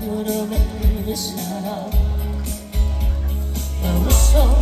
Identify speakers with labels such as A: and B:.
A: 부르는 사람. 웃어.